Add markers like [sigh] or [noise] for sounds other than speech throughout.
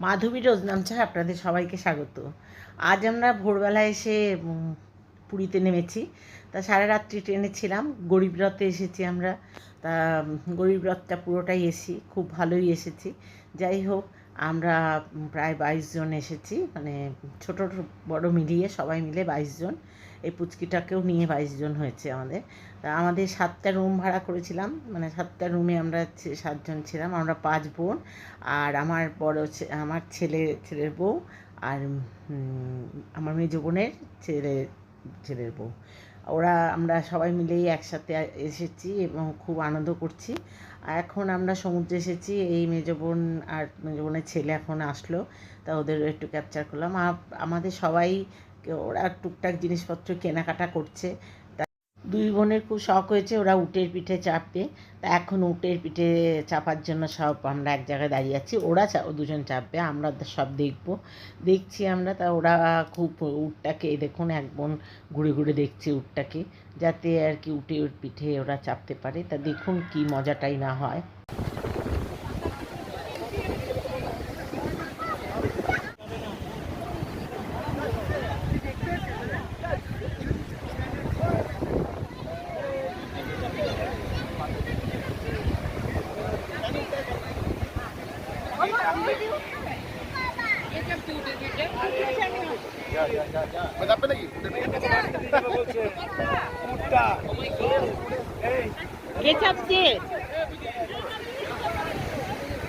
মাধবী রোজনামচা আপনাদের সবাইকে স্বাগত। আজ আমরা ভোরবেলায় এসে পুরীতে নেমেছি। তা সারা রাত্রি ট্রেনে ছিলাম গরিব রথে এসেছি আমরা। তা উম, গরিব রথটা পুরোটাই এসি খুব ভালোই এসেছি। যাই হোক আমরা প্রায় বাইশ জন এসেছি। মানে ছোট বড় মিলিয়ে সবাই মিলে বাইশ জন। এই পুচকিটাকেও নিয়ে বাইশ জন হয়েছে আমাদের। তা আমাদের সাতটা রুম ভাড়া করেছিলাম মানে সাতটা রুমে আমরা সাতজন ছিলাম, আমরা পাঁচ বোন আর আমার বড় আমার ছেলে, ছেলের বউ আর আমার মেজো বোনের ছেলে, ছেলের বউ। ওরা, আমরা সবাই মিলেই একসাথে এসেছি এবং খুব আনন্দ করছি। এখন আমরা সমুদ্রে এসেছি, এই মেজো বোন আর মেজো বোনের ছেলে এখন আসলো, তা ওদের একটু ক্যাপচার করলাম। আমাদের সবাই ওরা টুকটাক জিনিসপত্র কেনাকাটা করছে। তা দুই বোনের খুব শখ হয়েছে ওরা উটের পিঠে চাপবে তা এখন উটের পিঠে চাপার জন্য সব আমরা এক জায়গায় দাঁড়িয়ে আছি। ওরা চা- দুজন চাপবে, আমরা সব দেখব। দেখছি আমরা, তা ওরা খুব উটটাকে দেখুন এক বোন ঘুরে ঘুরে দেখছে উটটাকে, যাতে আর কি উটের পিঠে ওরা চাপতে পারে। তা দেখুন কি মজাটাই না হয়।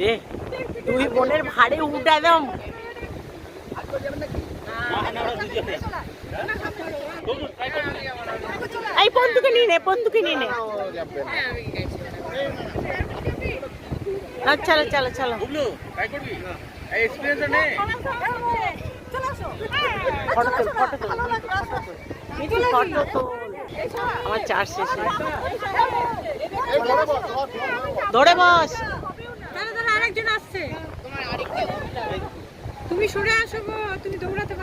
রে। দুই বোনের ভারে উঠা দাম। এই বন্ধুকে নিয়ে নে বন্ধুকে নিয়ে নে। চলো চলো চলো। আমার চার্জ শেষ ধরে বস। আসছে। তুমি সরে আসো তুমি দৌড়াতে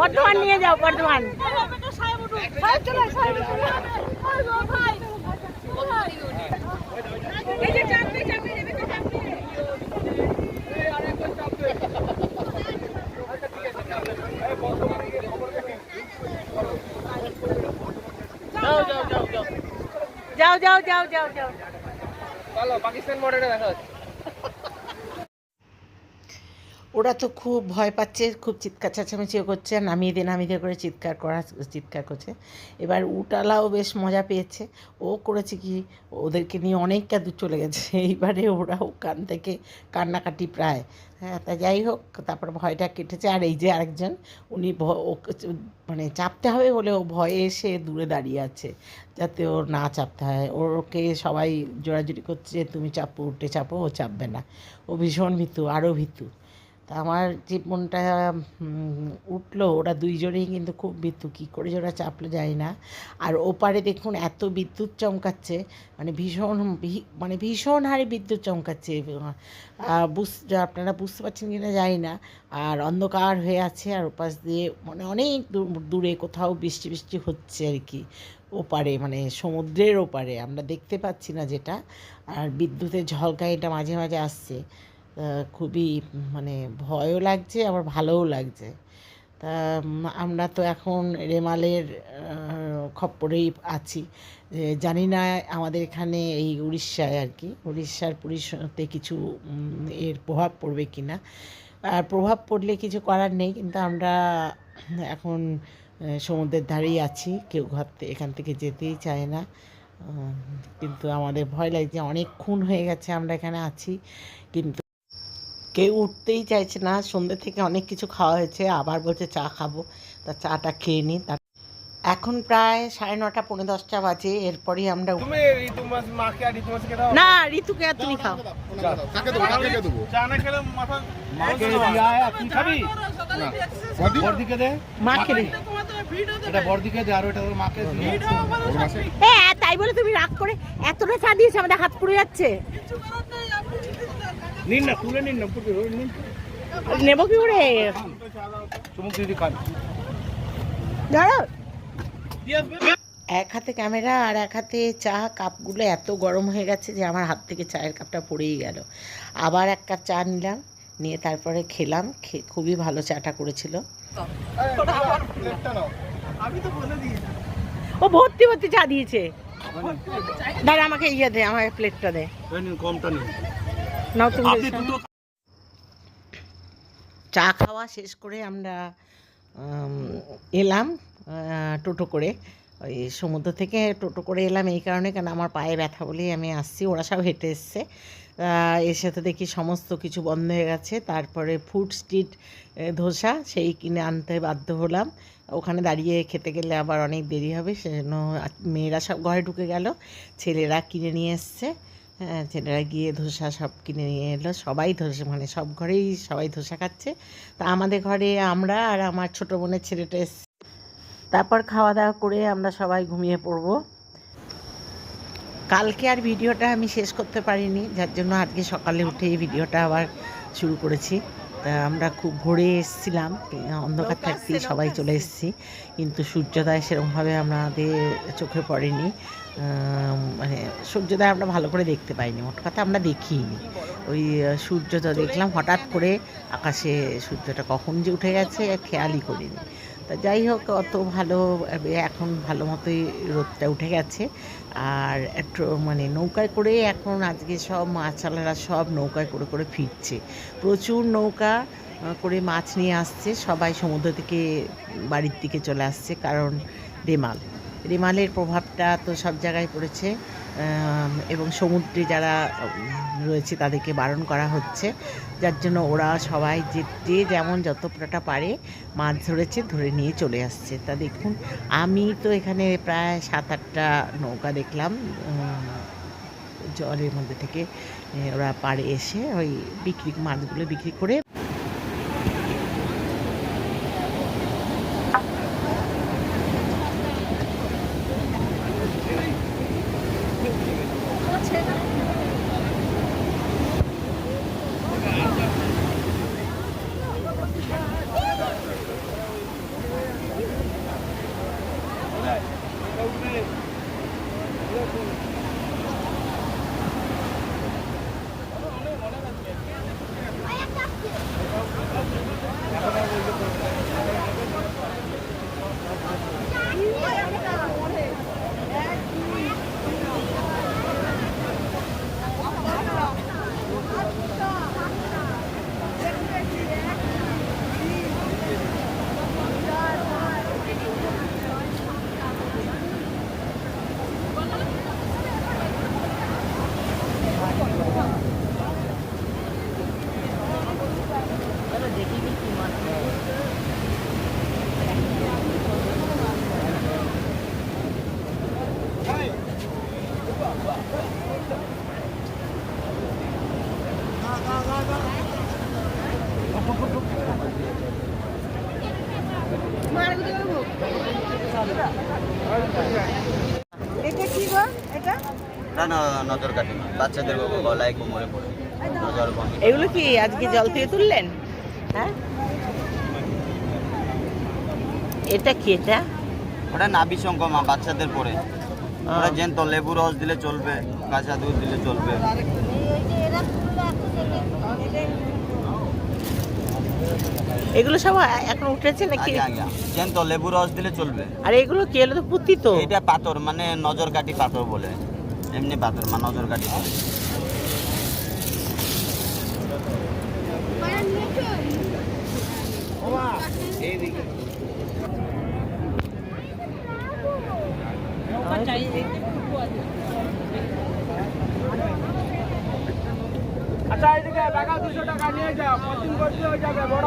বর্ধমান নিয়ে যাও বর্ধমান। এই যে যাও যাও যাও যাও যাও। পাকিস্তান বর্ডারে দেখা হচ্ছে। ওরা তো খুব ভয় পাচ্ছে, খুব চিৎকার চেঁচামেচিও করছে আর নামিয়ে দিয়ে নামিয়ে দিয়ে করে চিৎকার করা, চিৎকার করছে। এবার উটালাও বেশ মজা পেয়েছে। ও করেছে কি, ওদেরকে নিয়ে অনেকটা দূর চলে গেছে। [laughs] এইবারে ওরা ওখান থেকে কান্নাকাটি প্রায়। হ্যাঁ তা যাই হোক, তারপর ভয়টা কেটেছে। আর এই যে আরেকজন, উনি মানে চাপতে হবে বলে ও ভয়ে এসে দূরে দাঁড়িয়ে আছে, যাতে ওর না চাপতে হয়। ওকে সবাই জোরাজুরি করছে তুমি চাপো, উঠে চাপো, ও চাপবে না। ও ভীষণ ভীতু আরও ভীতু। তা আমার যে মনটা উঠল। ওরা দুইজনেই কিন্তু খুব বিদ্যুৎ কী করে ওরা চাপলো যায় না। আর ওপারে দেখুন এত বিদ্যুৎ চমকাচ্ছে মানে ভীষণ মানে ভীষণ হারে বিদ্যুৎ চমকাচ্ছে। বুঝ, আপনারা বুঝতে পারছেন কি না জানি না। আর অন্ধকার হয়ে আছে, আর ওপাশ দিয়ে মানে অনেক দূর- কোথাও বৃষ্টি বৃষ্টি হচ্ছে আর কি। ওপারে মানে সমুদ্রের ওপারে, আমরা দেখতে পাচ্ছি না যেটা। আর বিদ্যুতের ঝলকানিটা মাঝে মাঝে আসছে। খুবই মানে ভয়ও লাগছে, আবার ভালোও লাগছে। তা আমরা তো এখন রেমালের খপ্পরেই আছি। জানি না আমাদের এখানে এই উড়িষ্যায় আর কি, উড়িষ্যার পুরীতে কিছু এর প্রভাব পড়বে কি না আর প্রভাব পড়লে কিছু করার নেই, কিন্তু আমরা এখন সমুদ্রের ধারেই আছি, কেউ ঘর এখান থেকে যেতেই চায় না। কিন্তু আমাদের ভয় লাগছে অনেক খুন হয়ে গেছে আমরা এখানে আছি, কিন্তু কেউ উঠতেই চাইছে না। সন্ধ্যে থেকে অনেক কিছু খাওয়া হয়েছে আবার বলছে চা খাব। তা চাটা খেয়ে নিই তার এখন প্রায় সাড়ে নটা পৌনে দশটা বাজে। এরপরই আমরা না ঋতুকে তুমি খাও। তাই বলে তুমি রাগ করে। এতটা চা দিয়েছে আমাদের হাত পুড়ে যাচ্ছে। নিন না তুলে নিন না নিন। নেব কি করে? চুমুক দিদি খান। ধরো এক হাতে ক্যামেরা আর এক হাতে চা কাপগুলো এত গরম হয়ে গেছে যে আমার হাত থেকে চায়ের কাপটা পড়েই গেল। আবার এক কাপ চা নিলাম নিয়ে তারপরে খেলাম খে খুবই ভালো চাটা করেছিল। প্লেটটা নাও আমি তো বলে দিয়েছি ও ভর্তি ভর্তি চা দিয়েছে। দাঁড়া আমাকে ইয়ে দে আমাকে প্লেটটা দে। কমটা নিন। নাও তুমি চা খাওয়া শেষ করে আমরা এলাম টোটো করে। ওই সমুদ্র থেকে টোটো করে এলাম এই কারণে কেন আমার পায়ে ব্যথা বলেই আমি আসছি। ওরা সব হেঁটে এসছে। এসে তো দেখি সমস্ত কিছু বন্ধ হয়ে গেছে। তারপরে ফুড স্ট্রিট ধোসা সেই কিনে আনতে বাধ্য হলাম। ওখানে দাঁড়িয়ে খেতে গেলে আবার অনেক দেরি হবে সেজন্য মেয়েরা সব ঘরে ঢুকে গেল। ছেলেরা কিনে নিয়ে এসছে। ছেলেরা গিয়ে ধোসা সব কিনে নিয়ে এলো। সবাই ধোসা মানে সব ঘরেই সবাই ধোসা খাচ্ছে। তা আমাদের ঘরে আমরা আর আমার ছোটো বোনের ছেলেটা এসছে। তারপর খাওয়া দাওয়া করে আমরা সবাই ঘুমিয়ে পড়ব। কালকে আর ভিডিওটা আমি শেষ করতে পারিনি, যার জন্য আজকে সকালে উঠে এই ভিডিওটা আবার শুরু করেছি। আমরা খুব ভোরে এসেছিলাম অন্ধকার থাকতেই সবাই চলে এসেছি। কিন্তু সূর্যোদয় সেরকমভাবে আমাদের চোখে পড়েনি। মানে সূর্যোদয় আমরা ভালো করে দেখতে পাইনি মোট কথা আমরা দেখিনি। ওই সূর্যোদয় দেখলাম হঠাৎ করে আকাশে সূর্যটা কখন যে উঠে গেছে খেয়ালই করিনি। তা যাই হোক, অত ভালো এখন ভালো মতোই রোদটা উঠে গেছে। আর একটু মানে নৌকায় করে এখন আজকে সব মাছওয়ালারা সব নৌকায় করে করে ফিরছে। প্রচুর নৌকা করে মাছ নিয়ে আসছে। সবাই সমুদ্র থেকে বাড়ির দিকে চলে আসছে, কারণ রেমাল রেমালের প্রভাবটা তো সব জায়গায় পড়েছে। এবং সমুদ্রে যারা রয়েছে তাদেরকে বারণ করা হচ্ছে। যার জন্য ওরা সবাই যে যে যেমন যতটা পারে, মাছ ধরেছে, ধরে নিয়ে চলে আসছে। তা দেখুন, আমি তো এখানে প্রায় সাত আটটা নৌকা দেখলাম জলের মধ্যে থেকে ওরা পাড়ে এসে ওই বিক্রি, মাছগুলো বিক্রি করে এটা কি গো এটা নজর কাটে বাচ্চাদের গলায় কোমরে পড়ে। নজর এগুলো কি আজকে জল থেকে তুললেন? হ্যাঁ? এটা কি এটা? ওটা সংক্রমা বাচ্চাদের পড়ে। ওরা যেন লেবু রস দিলে চলবে কাঁচা দুধ দিলে চলবে। এগুলো সব এখন উঠেছে নাকি? যেন লেবু রস দিলে চলবে। আর এগুলো কি? এগুলো তো পুঁতি তো। এটা পাথর মানে নজর কাটি পাথর বলে। এমনি পাথর মানে নজর কাটি আচ্ছা এদিকে টাকা দুশো টাকা নিয়ে যাও পশ্চিম করতে হয়ে যাবে বড়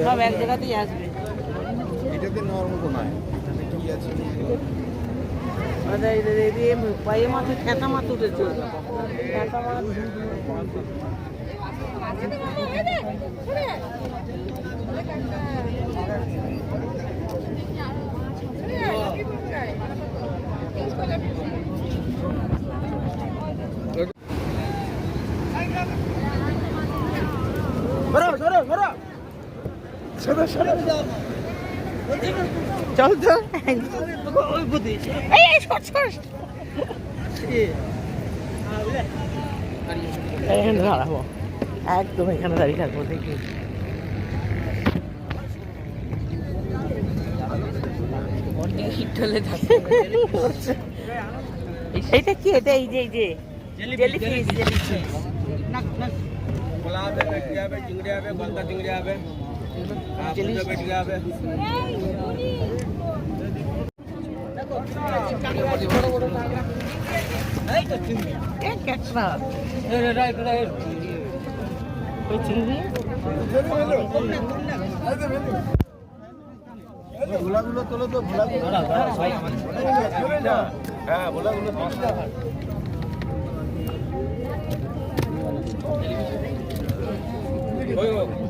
সব এক জায়গাতেই আসবে এটাতে নেওয়ার মতো নয় কি আছে পায়ে মাথা খেতা মাছ উঠেছে খেতা মাছ চল তো এখানে দাঁড়াবো একদম এখানে দাঁড়িয়ে থাকব দেখি। এটা কি? এটা এই যে এই যে। ওই চিংড়ি তোলো তো ভোলাগুলো হ্যাঁ ভোলাগুলো ভোলা তোলো সাদা ভোলাগুলো হ্যাঁ হ্যাঁ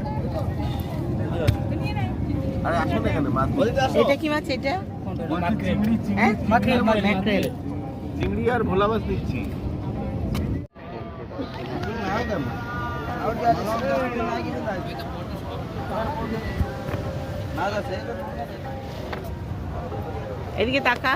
আরে আসুন এখানে মাছ এটা কি মাছ এটা? হ্যাঁ? মাকড়েল। চিংড়ি আর ভোলা মাছ দিচ্ছি। এদিকে তাকা।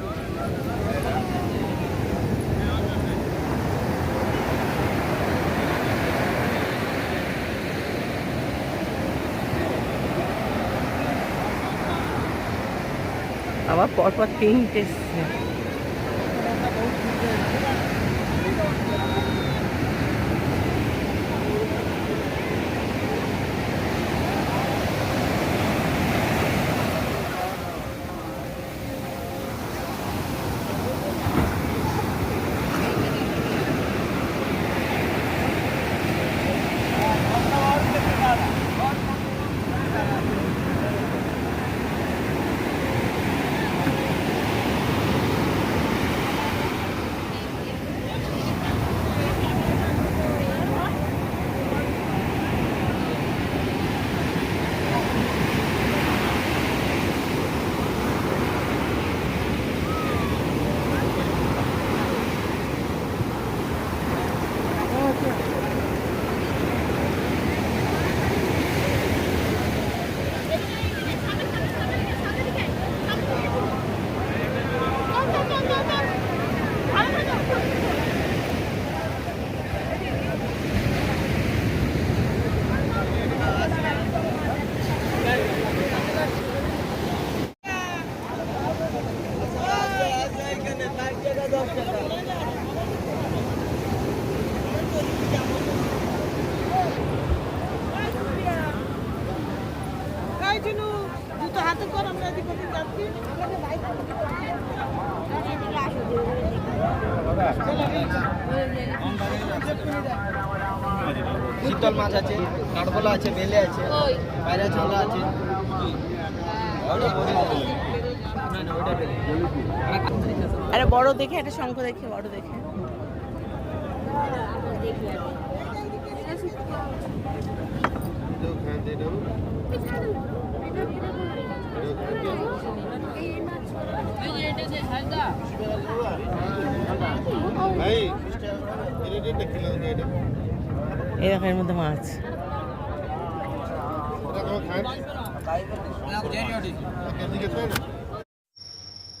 আবার পরপর তিনটে এসছে শীতল মাছ আছে কাঠগোলা আছে বেলে আছে পায়রা ছোলা আছে। আরে বড় দেখে একটা শঙ্খ দেখে বড় দেখে। এই দেখো এর মধ্যে মাছ।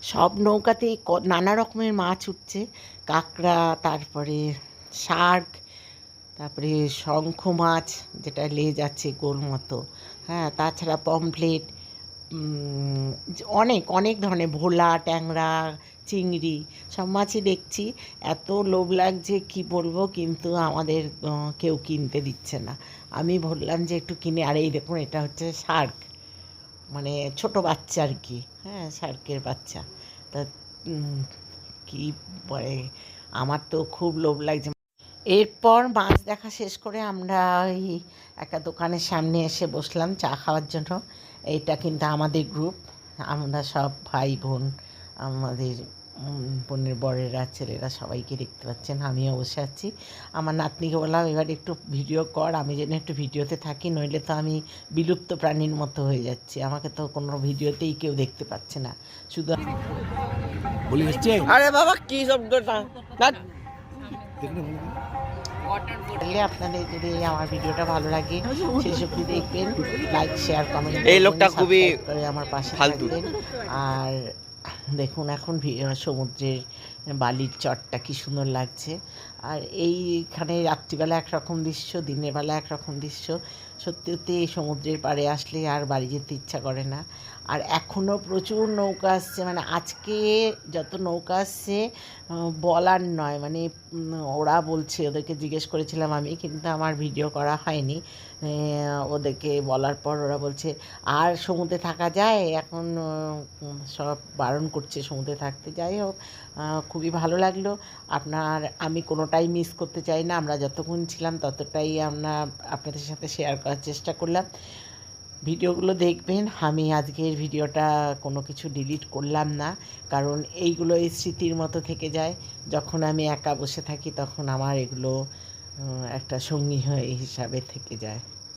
সব নৌকাতেই ক- নানা রকমের মাছ উঠছে। কাঁকড়া, তারপরে শার্ক, তারপরে শঙ্খ মাছ, যেটা লেজ আছে গোল মতো। হ্যাঁ তাছাড়া পমফ্লেট অনেক অনেক ধরনের ভোলা, ট্যাংরা, চিংড়ি সব মাছই দেখছি। এত লোভ লাগছে, কি বলব? কিন্তু আমাদের কেউ কিনতে দিচ্ছে না। আমি বললাম যে একটু কিনে, আর এই দেখুন, এটা হচ্ছে শার্ক। মানে ছোট বাচ্চা আর কি হ্যাঁ শার্কের বাচ্চা। তা কি বলে, আমার তো খুব লোভ লাগছে। এরপর মাছ দেখা শেষ করে আমরা ওই একটা দোকানের সামনে এসে বসলাম চা খাওয়ার জন্য। এইটা কিন্তু আমাদের গ্রুপ আমরা সব ভাই বোন আমাদের বোনের বরেরা ছেলেরা সবাইকে দেখতে পাচ্ছেন আমিও বসে আছি। আমার নাতনিকে বললাম এবার একটু ভিডিও কর আমি যেন একটু ভিডিওতে থাকি নইলে তো আমি বিলুপ্ত প্রাণীর মতো হয়ে যাচ্ছি। আমাকে তো কোনো ভিডিওতেই কেউ দেখতে পাচ্ছে না। শুধু আরে বাবা কি শব্দটা? আপনাদের যদি আমার ভিডিওটা ভালো লাগে সেই দেখবেন লাইক শেয়ার কমেন্ট এই লোকটা খুবই আমার পাশে থাকবেন। আর দেখুন এখন ভি- সমুদ্রের বালির চটটা কি সুন্দর লাগছে। আর এইখানে রাত্রিবেলা একরকম দৃশ্য দিনের বেলা একরকম দৃশ্য। সত্যি সত্যি এই সমুদ্রের পাড়ে আসলে আর বাড়ি যেতে ইচ্ছা করে না। আর এখনও প্রচুর নৌকা আসছে মানে আজকে যত নৌকা আসছে বলার নয় মানে ওরা বলছে, ওদেরকে জিজ্ঞেস করেছিলাম আমি, কিন্তু আমার ভিডিও করা হয়নি। ওদেরকে বলার পর ওরা বলছে, আর সমুদ্রে থাকা যায়? এখন সব বারণ করছে সমুদ্রে থাকতে, যাই হোক খুবই ভালো লাগল। আপনার, আমি কোনোটাই মিস করতে চাই না, আমরা যতক্ষণ ছিলাম ততটাই আমরা আপনাদের সাথে শেয়ার করার চেষ্টা করলাম। ভিডিওগুলো দেখবেন। আমি আজকের ভিডিওটা কোনো কিছু ডিলিট করলাম না। কারণ এইগুলো এই স্মৃতির মতো থেকে যায়। যখন আমি একা বসে থাকি তখন আমার এগুলো একটা সঙ্গী হয়ে হিসাবে থেকে যায়।